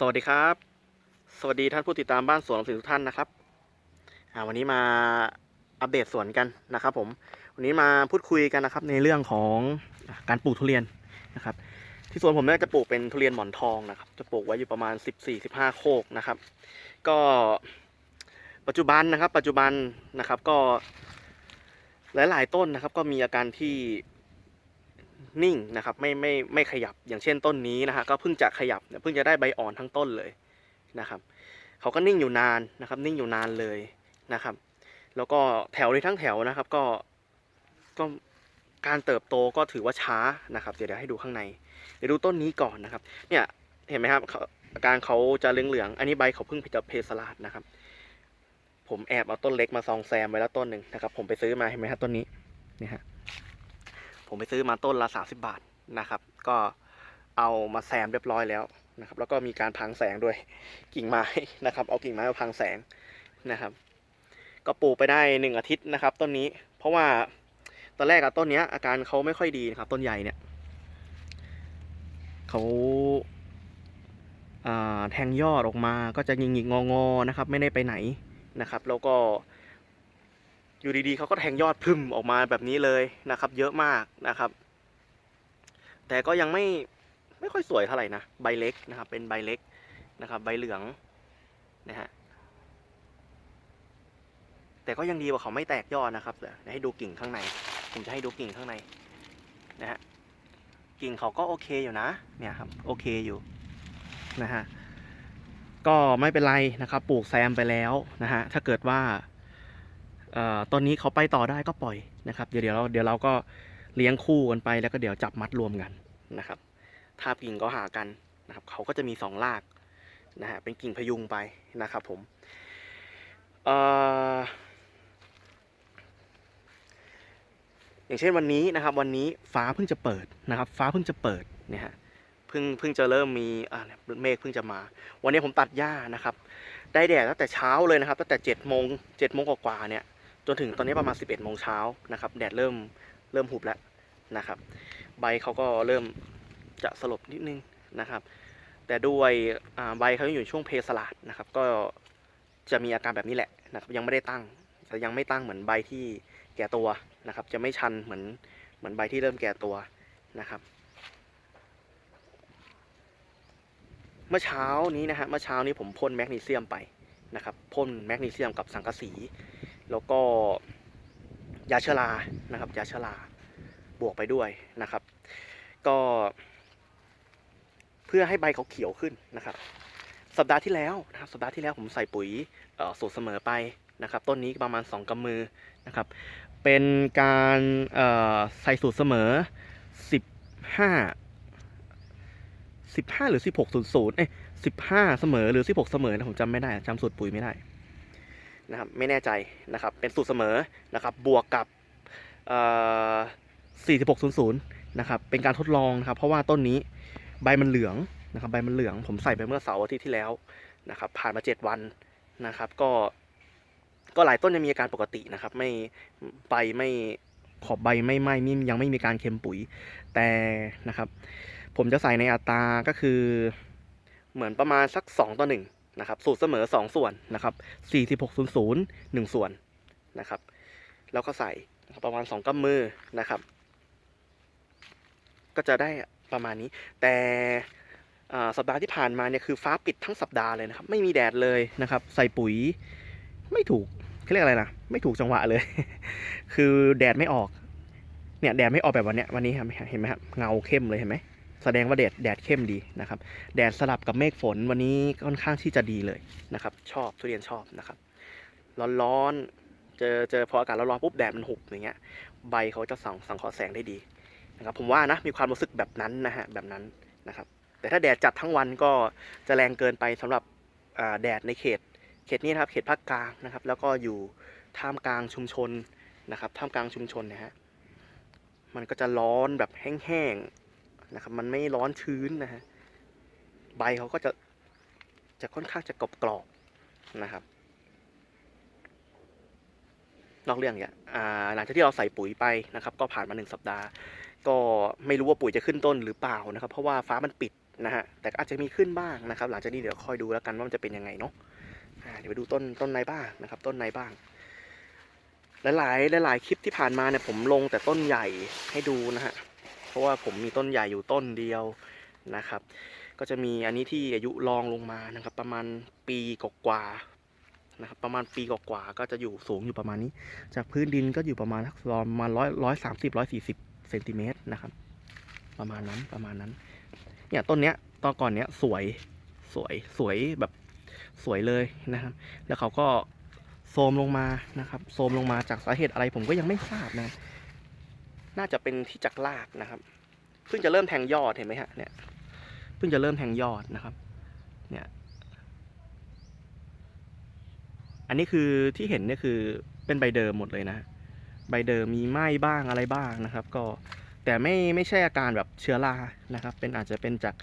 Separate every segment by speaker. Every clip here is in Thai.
Speaker 1: สวัสดีครับ สวัสดีท่านผู้ติดตามบ้านสวนสินทุกท่านนะครับวันนี้มาอัปเดตสวนกันนะครับ ผม วันนี้มาพูดคุยกันนะครับ ในเรื่องของการปลูกทุเรียนนะครับ ที่สวนผมเนี่ยจะปลูกเป็นทุเรียนหมอนทองนะครับ จะปลูกไว้อยู่ประมาณ 14-15 โคกนะครับ ก็ปัจจุบันนะครับ ปัจจุบันนะครับก็หลาย ๆ ต้นนะครับ ก็มีอาการที่ นิ่งนะครับไม่ไม่ไม่ขยับอย่างเช่นต้นนี้นะฮะก็เพิ่งจะขยับเพิ่งจะได้ใบอ่อนทั้งต้นเลยนะครับเขาก็นิ่งอยู่นานนะครับ นิ่งอยู่นานเลยนะครับ แล้วก็แถวนี้ทั้งแถวนะครับก็ก็การเติบโตก็ถือว่าช้านะครับเดี๋ยวเดี๋ยวให้ดูข้างในเดี๋ยวดูต้นนี้ก่อนนะครับ เนี่ยเห็นไหมครับอาการเขาจะเหลืองๆอันนี้ใบเขาเพิ่งจะเพสลาดนะครับ ผมแอบเอาต้นเล็กมาซองแซมไว้แล้วต้นหนึ่งนะครับ ผมไปซื้อมาเห็นไหมครับต้นนี้นี่ฮะ ผมไปซื้อมาต้นละ30 บาทนะครับ ก็เอามาแซมเรียบร้อยแล้วนะครับ แล้วก็มีการพังแสงด้วยกิ่งไม้นะครับ เอากิ่งไม้มาพังแสงนะครับ ก็ปลูกไปได้หนึ่งอาทิตย์นะครับ ต้นนี้ เพราะว่าตอนแรกอะต้นเนี้ยอาการเขาไม่ค่อยดีนะครับ ต้นใหญ่เนี่ยเขาแทงยอดออกมาก็จะยิงยิงงอๆนะครับ ไม่ได้ไปไหนนะครับ แล้วก็ อยู่ดีๆเขาก็แทงยอดพึ่มออกมาแบบนี้เลยนะครับ เยอะมากนะครับ แต่ก็ยังไม่ไม่ค่อยสวยเท่าไหร่นะใบเล็กนะครับ เป็นใบเล็กนะครับ ใบเหลืองนะฮะแต่ก็ยังดีกว่าเขาไม่แตกยอดนะครับเดี๋ยวให้ดูกิ่งข้างใน ผมจะให้ดูกิ่งข้างในนะฮะกิ่งเขาก็โอเคอยู่นะ เนี่ยครับ โอเคอยู่นะฮะก็ไม่เป็นไรนะครับ ปลูกแซมไปแล้วนะฮะถ้าเกิดว่า ตอนนี้เขาไปต่อได้ก็ปล่อยนะครับเดี๋ยวเดี๋ยวเราเดี๋ยวเราก็เลี้ยงคู่กันไปแล้วก็เดี๋ยวจับมัดรวมกันนะครับถ้ากิ่งก็หากันนะครับเขาก็จะมีสองรากนะฮะเป็นกิ่งพยุงไปนะครับผมเอ่อย่างเช่นวันนี้นะครับ วันนี้ฟ้าเพิ่งจะเปิดนะครับ ฟ้าเพิ่งจะเปิดเนี่ยฮะเพิ่งเพิ่งจะเริ่มมีเมฆเพิ่งจะมา วันนี้ผมตัดหญ้านะครับ ได้แดดตั้งแต่เช้าเลยนะครับตั้งแต่เจ็ดโมงเจ็ดโมงกว่าเนี่ย จนถึงตอนนี้ประมาณ 11โมงเช้านะครับแดดเริ่มเริ่มหุบแล้วนะครับใบเขาก็เริ่มจะสลบนิดนึงนะครับ แต่ด้วยใบเขาอยู่ในช่วงเพสลาดนะครับก็จะมีอาการแบบนี้แหละนะครับยังไม่ได้ตั้งแต่ยังไม่ตั้งเหมือนใบที่แก่ตัวนะครับ จะไม่ชันเหมือนเหมือนใบที่เริ่มแก่ตัวนะครับ เมื่อเช้านี้นะฮะเมื่อเช้านี้ผมพ่นแมกนีเซียมไปนะครับพ่นแมกนีเซียมกับสังกะสี แล้วก็ยาเชอรานะครับยาเชอราบวกไปด้วยนะครับ ก็เพื่อให้ใบเขาเขียวขึ้นนะครับ สัปดาห์ที่แล้วนะครับ สัปดาห์ที่แล้วผมใส่ปุ๋ยสูตรเสมอไปนะครับ ต้นนี้ประมาณ 2กำมือนะครับ เป็นการใส่สูตรเสมอ 15 15 หรือ 1600เอ้ย15 เสมอหรือ 16 เสมอนะผมจำไม่ได้จำสูตรปุ๋ยไม่ได้ นะครับไม่แน่ใจนะครับเป็นสูตรเสมอนะครับบวกกับ4600นะครับเป็นการทดลองนะครับเพราะว่าต้นนี้ใบมันเหลืองนะครับใบมันเหลืองผมใส่ไปเมื่อเสาร์อาทิตย์ที่แล้วนะครับผ่านมา 7 วันนะครับก็ก็หลายต้นยังมีอาการปกตินะครับไม่ใบไม่ขอบใบไม่ไหม้ไม่ยังไม่มีการเค็มปุ๋ยแต่นะครับ ผมจะใส่ในอัตราก็คือเหมือนประมาณสัก 2 ต่อ1 นะครับสูตรเสมอ 2 ส่วนนะครับ4600 1 ส่วนนะครับ แล้วก็ใส่ประมาณ 2กำมือนะครับ ก็จะได้ประมาณนี้ แต่สัปดาห์ที่ผ่านมาเนี่ยคือฟ้าปิดทั้งสัปดาห์เลยนะครับ ไม่มีแดดเลยนะครับ ใส่ปุ๋ยไม่ถูกเขาเรียกอะไรนะไม่ถูกจังหวะเลย คือแดดไม่ออกเนี่ยแดดไม่ออกแบบวันเนี้ยวันนี้ครับเห็นไหมครับเงาเข้มเลยเห็นไหม แสดงว่าแดดแดดเข้มดีนะครับ แดดสลับกับเมฆฝนวันนี้ค่อนข้างที่จะดีเลยนะครับ ชอบทุเรียนชอบนะครับ ร้อนๆ เจอเจอพออากาศร้อนๆปุ๊บแดดมันหุบอย่างเงี้ย ใบเขาจะสังสังเคราะห์แสงได้ดีนะครับ ผมว่านะมีความรู้สึกแบบนั้นนะฮะแบบนั้นนะครับ แต่ถ้าแดดจัดทั้งวันก็จะแรงเกินไปสำหรับแดดในเขต เขตนี้นะครับเขตภาคกลางนะครับ แล้วก็อยู่ท่ามกลางชุมชนนะครับ ท่ามกลางชุมชนนะฮะมันก็จะร้อนแบบแห้งๆ นะครับ มันไม่ร้อนชื้นนะฮะใบเขาก็จะจะค่อนข้างจะกรอบกรอบๆนะครับ นอกเรื่องเนี่ยอ่าหลังจากที่เราใส่ปุ๋ยไปนะครับ ก็ผ่านมาหนึ่งสัปดาห์ ก็ไม่รู้ว่าปุ๋ยจะขึ้นต้นหรือเปล่านะครับ เพราะว่าฟ้ามันปิดนะฮะแต่ก็อาจจะมีขึ้นบ้างนะครับ หลังจากนี้เดี๋ยวคอยดูแล้วกันว่ามันจะเป็นยังไงเนาะเดี๋ยวไปดูต้นต้นในบ้างนะครับ ต้นในบ้าง หลายๆหลายๆคลิปที่ผ่านมาเนี่ยผมลงแต่ต้นใหญ่ให้ดูนะฮะ ราะว่าผมมีต้นใหญ่อยู่ต้นเดียวนะครับ ก็จะมีอันนี้ที่อายุรองลงมานะครับ ประมาณปีกว่านะครับประมาณปีกว่าก็จะอยู่สูงอยู่ประมาณนี้ จากพื้นดินก็อยู่ประมาณสักประมาณร้อยร้อยสามสิบร้อยสี่สิบเซนติเมตรนะครับ ประมาณนั้นประมาณนั้นเนี่ยต้นเนี้ยตอนก่อนเนี้ยสวยสวยสวยแบบสวยเลยนะครับ แล้วเขาก็โทรมลงมานะครับโทรมลงมาจากสาเหตุอะไรผมก็ยังไม่ทราบนะ น่าจะเป็นที่จากรากนะครับเพิ่งจะเริ่มแทงยอดเห็นไหมฮะเนี่ยเพิ่งจะเริ่มแทงยอดนะครับ เนี่ย อันนี้คือที่เห็นเนี่ยคือเป็นใบเดิมหมดเลยนะ ใบเดิมมีไหม้บ้างอะไรบ้างนะครับ ก็แต่ไม่ไม่ใช่อาการแบบเชื้อรานะครับ เป็นอาจจะเป็นจาก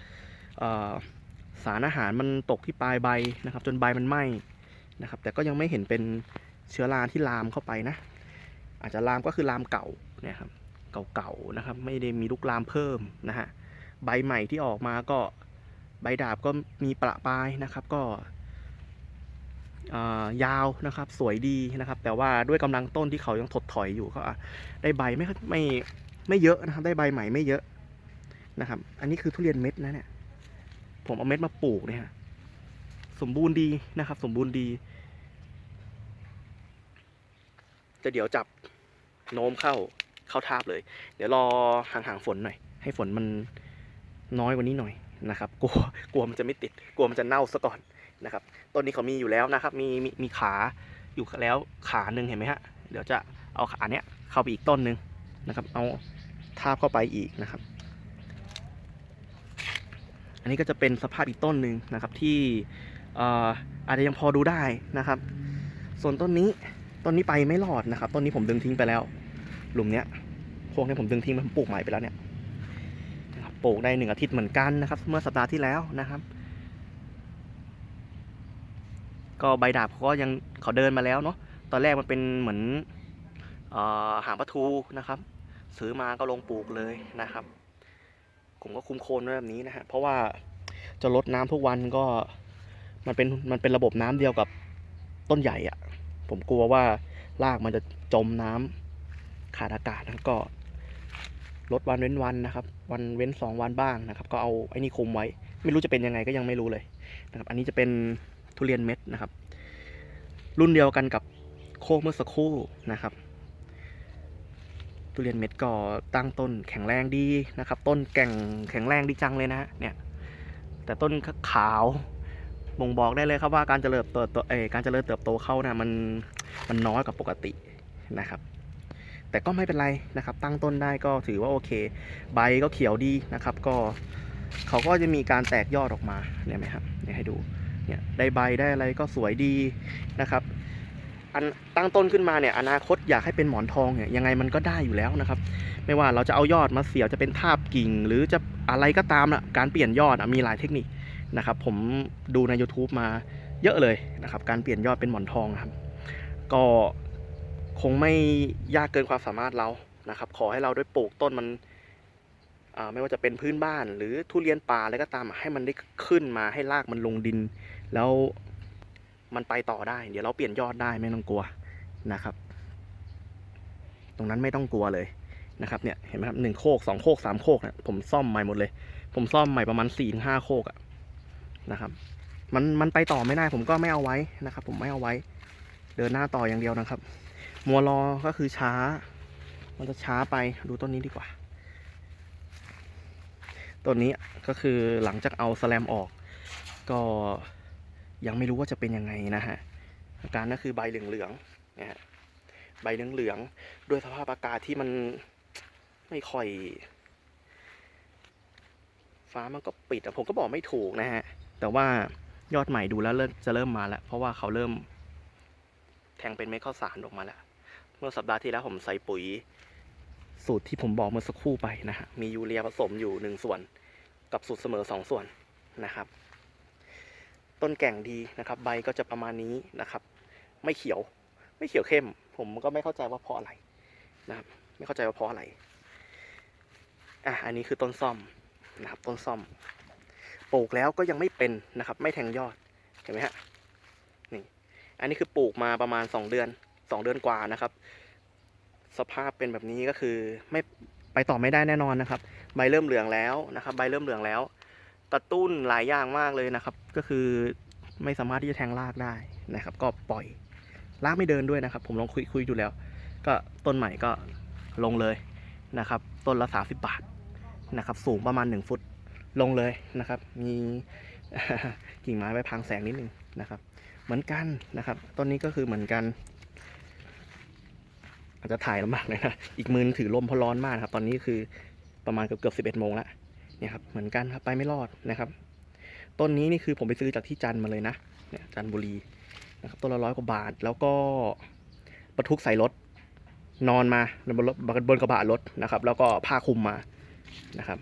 Speaker 1: สารอาหารมันตกที่ปลายใบนะครับ จนใบมันไหม้นะครับ แต่ก็ยังไม่เห็นเป็นเชื้อราที่ลามเข้าไปนะ อาจจะลามก็คือลามเก่าเนี่ยครับ เก่าๆนะครับ ไม่ได้มีลูกลามเพิ่มนะฮะใบใหม่ที่ออกมาก็ใบดาบก็มีประปายนะครับก็อ่ายาวนะครับสวยดีนะครับ แต่ว่าด้วยกำลังต้นที่เขายังถดถอยอยู่ก็ได้ใบไม่ค่อยไม่ไม่เยอะนะครับ ได้ใบใหม่ไม่เยอะนะครับ อันนี้คือทุเรียนเม็ดนะเนี่ยผมเอาเม็ดมาปลูกเนี่ยสมบูรณ์ดีนะครับ สมบูรณ์ดีแต่เดี๋ยวจับโน้มเข้า เข้าทาบเลย เดี๋ยวรอห่างๆฝนหน่อย ให้ฝนมันน้อยกว่านี้หน่อยนะครับ กลัวกลัวมันจะไม่ติด กลัวมันจะเน่าซะก่อนนะครับ ต้นนี้เขามีอยู่แล้วนะครับ มีมีมีขาอยู่แล้วขาหนึ่งเห็นไหมฮะ เดี๋ยวจะเอาขาเนี้ยเข้าไปอีกต้นหนึ่งนะครับ เอาทาบเข้าไปอีกนะครับ อันนี้ก็จะเป็นสภาพอีกต้นหนึ่งนะครับที่อออาจจะยังพอดูได้นะครับ ส่วนต้นนี้ต้นนี้ไปไม่รอดนะครับ ต้นนี้ผมดึงทิ้งไปแล้ว หลุมเนี้ยพวกนี้ผมดึงทิ้งไปผมปลูกใหม่ไปแล้วเนี่ยปลูกได้หนึ่งอาทิตย์เหมือนกันนะครับ เมื่อสัปดาห์ที่แล้วนะครับ ก็ใบดาบเขาก็ยังเขาเดินมาแล้วเนาะตอนแรกมันเป็นเหมือนออหางปลาทูนะครับ ซื้อมาก็ลงปลูกเลยนะครับผมก็คุมโคนแบบนี้นะฮะเพราะว่าจะลดน้ำทุกวันก็มันเป็นมันเป็นระบบน้ำเดียวกับต้นใหญ่อะผมกลัวว่ารากมันจะจมน้ำ ขาดอากาศนะก็ลดวันเว้นวันนะครับ วันเว้นสองวันบ้างนะครับ ก็เอาไอ้นี่คุมไว้ ไม่รู้จะเป็นยังไงก็ยังไม่รู้เลยนะครับ อันนี้จะเป็นทุเรียนเม็ดนะครับ รุ่นเดียวกันกับโคกเมื่อสักครู่นะครับ ทุเรียนเม็ดก็ตั้งต้นแข็งแรงดีนะครับ ต้นแก่งแข็งแรงดีจังเลยนะเนี่ย แต่ต้นขาวบ่งบอกได้เลยครับว่าการเจริญเติบโตเอการเจริญเติบโตเข้านะมันมันน้อยกว่าปกตินะครับ แต่ก็ไม่เป็นไรนะครับ ตั้งต้นได้ก็ถือว่าโอเค ใบก็เขียวดีนะครับ ก็เขาก็จะมีการแตกยอดออกมาเนี่ยไหมครับเนี่ยให้ดูเนี่ยได้ใบได้อะไรก็สวยดีนะครับอันตั้งต้นขึ้นมาเนี่ยอนาคตอยากให้เป็นหมอนทองเนี่ยยังไงมันก็ได้อยู่แล้วนะครับ ไม่ว่าเราจะเอายอดมาเสียบจะเป็นทาบกิ่ง หรือจะอะไรก็ตามนะการเปลี่ยนยอดอมีหลายเทคนิคนะครับ ผมดูใน YouTube มาเยอะเลยนะครับ การเปลี่ยนยอดเป็นหมอนทองครับ ก็ คงไม่ยากเกินความสามารถเรานะครับ ขอให้เราได้ปลูกต้นมันไม่ว่าจะเป็นพื้นบ้าน หรือทุเรียนป่าอะไรก็ตามให้มันได้ขึ้นมาให้รากมันลงดิน แล้วมันไปต่อได้ เดี๋ยวเราเปลี่ยนยอดได้ไม่ต้องกลัวนะครับ ตรงนั้นไม่ต้องกลัวเลยนะครับเนี่ยเห็นไหมครับหนึ่งโคกสองโคกสามโคกเนี่ยผมซ่อมใหม่หมดเลย ผมซ่อมใหม่ประมาณสี่ถึงห้าโคกอะนะครับ มันมันไปต่อไม่ได้ผมก็ไม่เอาไว้นะครับ ผมไม่เอาไว้ เดินหน้าต่ออย่างเดียวนะครับ มัวรอก็คือช้า มันจะช้าไปดูต้นนี้ดีกว่า ต้นนี้ก็คือหลังจากเอาสแลมออก ก็ยังไม่รู้ว่าจะเป็นยังไงนะฮะอาการก็คือใบเหลืองๆนะฮะใบเหลืองๆด้วยสภาพอากาศที่มันไม่ค่อยฟ้ามันก็ปิดผมก็บอกไม่ถูกนะฮะ แต่ว่ายอดใหม่ดูแล้วเริ่มจะเริ่มมาแล้ว เพราะว่าเขาเริ่มแทงเป็นเม็ดข้าวสารออกมาแล้ว เมื่อสัปดาห์ที่แล้วผมใส่ปุ๋ย สูตรที่ผมบอกเมื่อสักครู่ไปนะฮะมียูเรียผสมอยู่หนึ่งส่วน กับสูตรเสมอสองส่วนนะครับ ต้นแก่งดีนะครับ ใบก็จะประมาณนี้นะครับ ไม่เขียว ไม่เขียวเข้ม ผมก็ไม่เข้าใจว่าเพราะอะไรนะครับ ไม่เข้าใจว่าเพราะอะไรอะอันนี้คือต้นซ่อมนะครับ ต้นซ่อมปลูกแล้วก็ยังไม่เป็นนะครับ ไม่แทงยอดเห็นไหมฮะนี่อันนี้คือปลูกมาประมาณสองเดือน สองเดือนกว่านะครับ สภาพเป็นแบบนี้ก็คือไม่ไปต่อไม่ได้แน่นอนนะครับ ใบเริ่มเหลืองแล้วนะครับ ใบเริ่มเหลืองแล้ว กระตุ้นหลายอย่างมากเลยนะครับ ก็คือไม่สามารถที่จะแทงรากได้นะครับ ก็ปล่อยรากไม่เดินด้วยนะครับ ผมลองคุยคุยดูแล้ว ก็ต้นใหม่ก็ลงเลยนะครับ ต้นละ30บบาทนะครับ สูงประมาณ1ฟุตลงเลยนะครับ มีกิ่งไม้ไว้พรางแสงนิดนึงนะครับ เหมือนกันนะครับ ต้นนี้ก็คือเหมือนกัน อาจจะถ่ายลำบากเลยนะอีกมือถือลมเพราะร้อนมากครับ ตอนนี้คือประมาณเกือบเกือบสิบเอ็ดโมงแล้วเนี่ยครับเหมือนกันครับไปไม่รอดนะครับ ต้นนี้นี่คือผมไปซื้อจากที่จันมาเลยนะเนี่ยจันบุรีนะครับต้นละร้อยกว่าบาท แล้วก็บรรทุกใส่รถนอนมาบนรถบนกระบะรถนะครับ แล้วก็ผ้าคลุมมานะครับ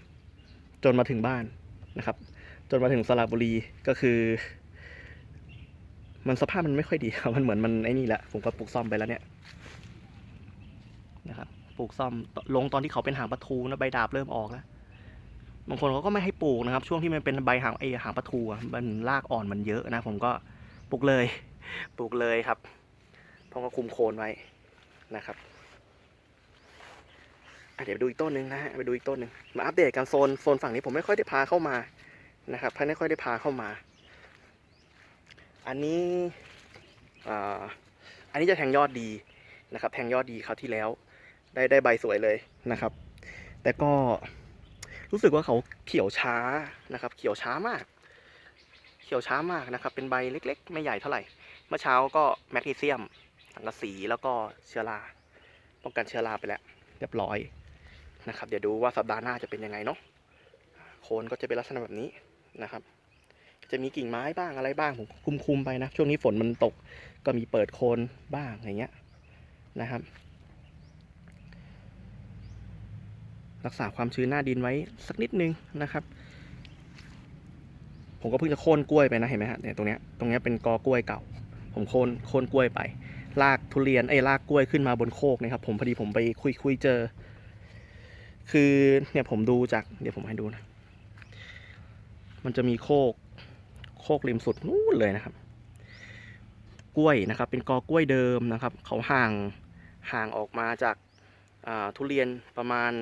Speaker 1: จนมาถึงบ้านนะครับ จนมาถึงสระบุรีก็คือ มันสภาพมันไม่ค่อยดีครับมันเหมือนมันไอ้นี่แหละผมก็ปลูกซ่อมไปแล้วเนี่ย นะครับปลูกซ่อมลงตอนที่เขาเป็นหางปลาทูนะใบดาบเริ่มออกแล้วบางคนเขาก็ไม่ให้ปลูกนะครับ ช่วงที่มันเป็นใบหางไอหางปลาทูมันรากอ่อนมันเยอะนะ ผมก็ปลูกเลยปลูกเลยครับผมก็คุมโคนไว้นะครับเดี๋ยวไปดูอีกต้นหนึ่งนะฮะไปดูอีกต้นหนึ่งมาอัปเดตกันโซนโซนฝั่งนี้ผมไม่ค่อยได้พาเข้ามานะครับไม่ค่อยได้พาเข้ามา อันนี้อ่าอันนี้จะแทงยอดดีนะครับ แทงยอดดีคราวที่แล้ว ได้ได้ใบสวยเลยนะครับ แต่ก็รู้สึกว่าเขาเขียวช้านะครับ เขียวช้ามาก เขียวช้ามากนะครับ เป็นใบเล็ก ๆ ไม่ใหญ่เท่าไหร่ เมื่อเช้าก็แมกนีเซียมสังกะสีแล้วก็เชื้อราป้องกันเชื้อราไปแล้วเรียบร้อยนะครับ เดี๋ยวดูว่าสัปดาห์หน้าจะเป็นยังไงเนาะโคนก็จะเป็นลักษณะแบบนี้นะครับ จะมีกิ่งไม้บ้างอะไรบ้างผมคุมคุมๆไปนะ ช่วงนี้ฝนมันตกก็มีเปิดโคนบ้างอย่างเงี้ยนะครับ รักษาความชื้นหน้าดินไว้สักนิดนึงนะครับ ผมก็เพิ่งจะโค่นกล้วยไปนะเห็นไหมฮะเนี่ยตรงเนี้ยตรงเนี้ยเป็นกอกล้วยเก่า ผมโค่นโค่นกล้วยไปลากทุเรียนไอ้ลากกล้วยขึ้นมาบนโคกนะครับ ผมพอดีผมไปคุยคุยเจอ คือเนี่ยผมดูจากเดี๋ยวผมให้ดูนะ มันจะมีโคก โคกริมสุดนู่นเลยนะครับ กล้วยนะครับ เป็นกอกล้วยเดิมนะครับ เขาห่างห่างออกมาจากทุเรียนประมาณ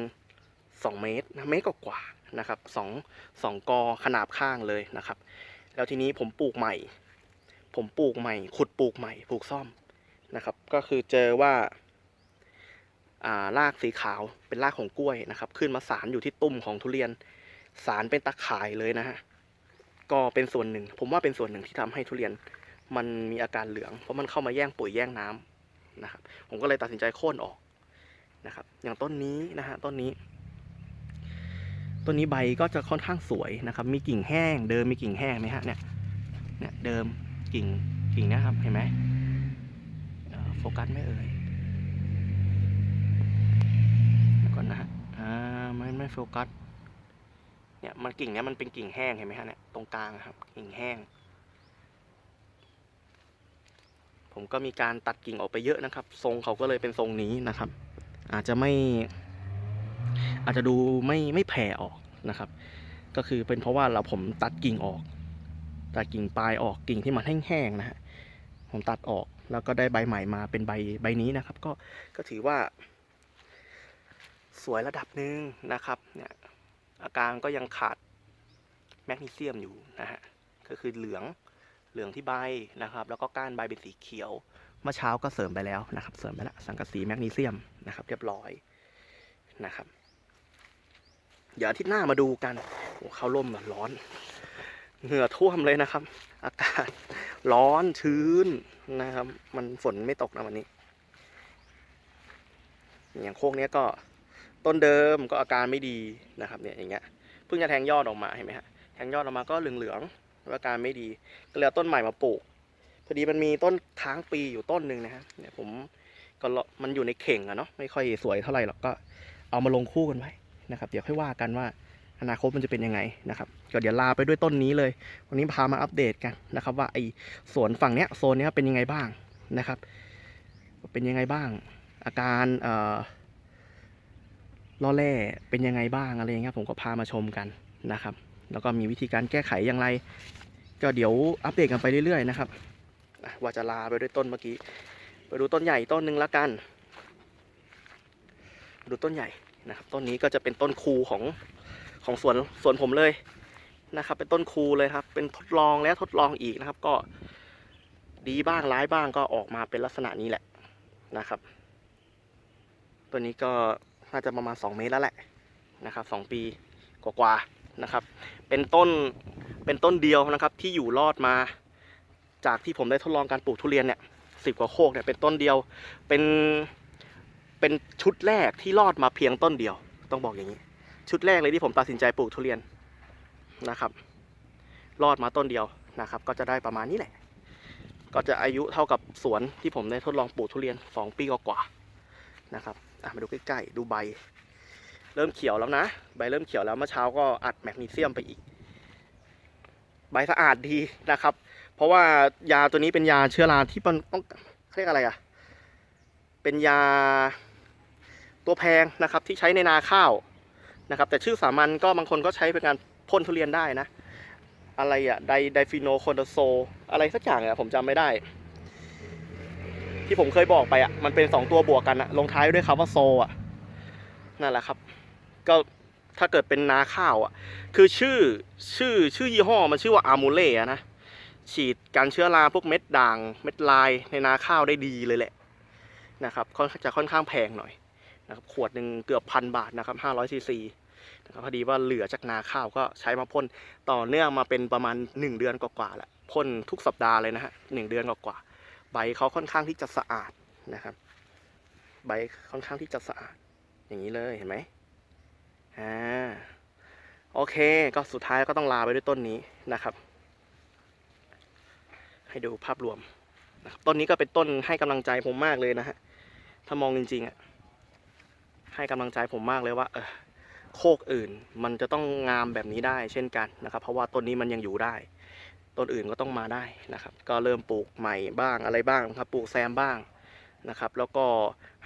Speaker 1: 2 เมตรนะเมตรกว่านะครับสองสองกอขนาบข้างเลยนะครับ แล้วทีนี้ผมปลูกใหม่ ผมปลูกใหม่ ขุดปลูกใหม่ปลูกซ่อมนะครับ ก็คือเจอว่าอ่ารากสีขาวเป็นรากของกล้วยนะครับ ขึ้นมาสารอยู่ที่ตุ้มของทุเรียน สารเป็นตะข่ายเลยนะฮะก็เป็นส่วนหนึ่ง ผมว่าเป็นส่วนหนึ่งที่ทำให้ทุเรียนมันมีอาการเหลือง เพราะมันเข้ามาแย่งปุ๋ยแย่งน้ำนะครับ ผมก็เลยตัดสินใจโค่นออกนะครับ อย่างต้นนี้นะฮะต้นนี้ ต้นนี้ใบก็จะค่อนข้างสวยนะครับ มีกิ่งแห้ง เดิมมีกิ่งแห้งไหมฮะเนี่ยเนี่ยเดิมกิ่งกิ่งนะครับเห็นไหมโฟกัสไม่เอ่ยก่อนนะฮะอ่าไม่ไม่โฟกัสเนี่ยมันกิ่งเนี้ยมันเป็นกิ่งแห้งเห็นไหมฮะเนี่ยตรงกลางนะครับ กิ่งแห้ง ผมก็มีการตัดกิ่งออกไปเยอะนะครับ ทรงเขาก็เลยเป็นทรงนี้นะครับ อาจจะไม่ อาจจะดูไม่ไม่แผ่ออกนะครับ ก็คือเป็นเพราะว่าเราผมตัดกิ่งออก ตัดกิ่งปลายออกกิ่งที่มันแห้งๆนะฮะผมตัดออกแล้วก็ได้ใบใหม่มาเป็นใบใบนี้นะครับ ก็ก็ถือว่า สวยระดับหนึ่งนะครับ เนี่ยอาการก็ยังขาดแมกนีเซียมอยู่นะฮะก็คือเหลืองเหลืองที่ใบนะครับ แล้วก็ก้านใบเป็นสีเขียวเมื่อเช้าก็เสริมไปแล้วนะครับ เสริมไปแล้วสังกะสีแมกนีเซียมนะครับ เรียบร้อยนะครับ เดี๋ยวอาทิตย์หน้ามาดูกันโอ้เข้าร่มแบบร้อน เหงื่อท่วมเลยนะครับ อากาศร้อนชื้นนะครับ มันฝนไม่ตกนะวันนี้ อย่างโคกเนี้ก็ต้นเดิมก็อาการไม่ดีนะครับเนี่ยอย่างเงี้ยเพิ่งจะแทงยอดออกมาเห็นไหมฮะแทงยอดออกมาก็เหลืองๆแล้วอาการไม่ดีก็เลยเอาต้นใหม่มาปลูกพอดีมันมีต้นค้างปีอยู่ต้นหนึ่งนะฮะเนี่ยผมก็มันอยู่ในเข่งอะเนาะไม่ค่อยสวยเท่าไหร่หรอกก็เอามาลงคู่กันไว้ นะครับ เดี๋ยวค่อยว่ากันว่าอนาคตมันจะเป็นยังไงนะครับก็เดี๋ยวลาไปด้วยต้นนี้เลย วันนี้พามาอัปเดตกันนะครับ ว่าไอ้สวนฝั่งเนี้ยโซนเนี้ยเป็นยังไงบ้างนะครับ เป็นยังไงบ้าง อาการเอ่อล่อแร่เป็นยังไงบ้างอะไรเงี้ยผมก็พามาชมกันนะครับ แล้วก็มีวิธีการแก้ไขอย่างไร ก็เดี๋ยวอัปเดตกันไปเรื่อยๆนะครับว่าจะลาไปด้วยต้นเมื่อกี้ ไปดูต้นใหญ่ต้นหนึ่งละกัน ดูต้นใหญ่ นะครับต้นนี้ก็จะเป็นต้นคูของของสวนสวนผมเลยนะครับ เป็นต้นคูเลยครับ เป็นทดลองแล้วทดลองอีกนะครับ ก็ดีบ้างร้ายบ้างก็ออกมาเป็นลักษณะนี้แหละนะครับ ตัวนี้ก็น่าจะประมาณ 2 เมตรแล้วแหละนะครับสองปีกว่าๆนะครับ เป็นต้นเป็นต้นเดียวนะครับที่อยู่รอดมาจากที่ผมได้ทดลองการปลูกทุเรียนเนี่ยสิบกว่าโคกเนี่ยเป็นต้นเดียวเป็น เป็นชุดแรกที่รอดมาเพียงต้นเดียว ต้องบอกอย่างนี้ ชุดแรกเลยที่ผมตัดสินใจปลูกทุเรียนนะครับ รอดมาต้นเดียวนะครับ ก็จะได้ประมาณนี้แหละ ก็จะอายุเท่ากับสวนที่ผมได้ทดลองปลูกทุเรียน2ปีกว่าๆนะครับมาดูใกล้ๆดูใบ เริ่มเขียวแล้วนะ ใบเริ่มเขียวแล้วเมื่อเช้าก็อัดแมกนีเซียมไปอีก ใบสะอาดดีนะครับ เพราะว่ายาตัวนี้เป็นยาเชื้อราที่มันต้องเรียกอะไรอะ่ะ เป็นยา ตัวแพงนะครับที่ใช้ในนาข้าวนะครับ แต่ชื่อสามัญก็บางคนก็ใช้เป็นการพ่นทุเรียนได้นะ อะไรอะไดไดฟิโนโคอนโซ อะไรสักอย่างอะผมจำไม่ได้ ที่ผมเคยบอกไปอะมันเป็นสองตัวบวกกันอะลงท้ายด้วยคำว่าโซอะนั่นแหละครับ ก็ถ้าเกิดเป็นนาข้าวอะคือชื่อชื่อชื่อยี่ห้อมันชื่อว่าอามูเล่นะฉีดการเชื้อราพวกเม็ดด่าง เม็ดลายในนาข้าวได้ดีเลยแหละนะครับค่อนจะค่อนข้างแพงหน่อย นะครับขวดหนึ่งเกือบพันบาทนะครับ500ซีซีนะครับพอดีว่าเหลือจากนาข้าวก็ใช้มาพ่นต่อเนื่องมาเป็นประมาณ 1 เดือนกว่าๆแหละพ่นทุกสัปดาห์เลยนะฮะหนึ่งเดือนกว่าๆใบเขาค่อนข้างที่จะสะอาดนะครับ ใบค่อนข้างที่จะสะอาด อย่างนี้เลยเห็นไหมอ่าโอเค ก็สุดท้ายก็ต้องลาไปด้วยต้นนี้นะครับ ให้ดูภาพรวมนะครับต้นนี้ก็เป็นต้นให้กำลังใจผมมากเลยนะฮะถ้ามองจริงๆอะ ให้กำลังใจผมมากเลยว่าเออโคกอื่นมันจะต้องงามแบบนี้ได้เช่นกันนะครับ เพราะว่าต้นนี้มันยังอยู่ได้ ต้นอื่นก็ต้องมาได้นะครับ ก็เริ่มปลูกใหม่บ้างอะไรบ้างครับ ปลูกแซมบ้างนะครับ แล้วก็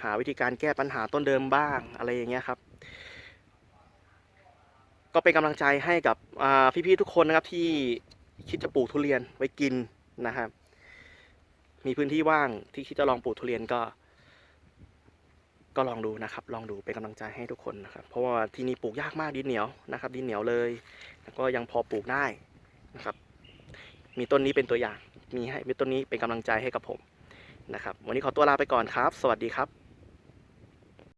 Speaker 1: หาวิธีการแก้ปัญหาต้นเดิมบ้างอะไรอย่างเงี้ยครับ ก็เป็นกำลังใจให้กับพี่ๆทุกคนนะครับที่คิดจะปลูกทุเรียนไว้กินนะครับ มีพื้นที่ว่างที่คิดจะลองปลูกทุเรียนก็ ก็ลองดูนะครับ ลองดูเป็นกำลังใจให้ทุกคนนะครับ เพราะว่าที่นี่ปลูกยากมากดินเหนียวนะครับ ดินเหนียวเลย แล้วก็ยังพอปลูกได้นะครับ มีต้นนี้เป็นตัวอย่าง มีให้มีต้นนี้เป็นกำลังใจให้กับผมนะครับ วันนี้ขอตัวลาไปก่อนครับ สวัสดีครับ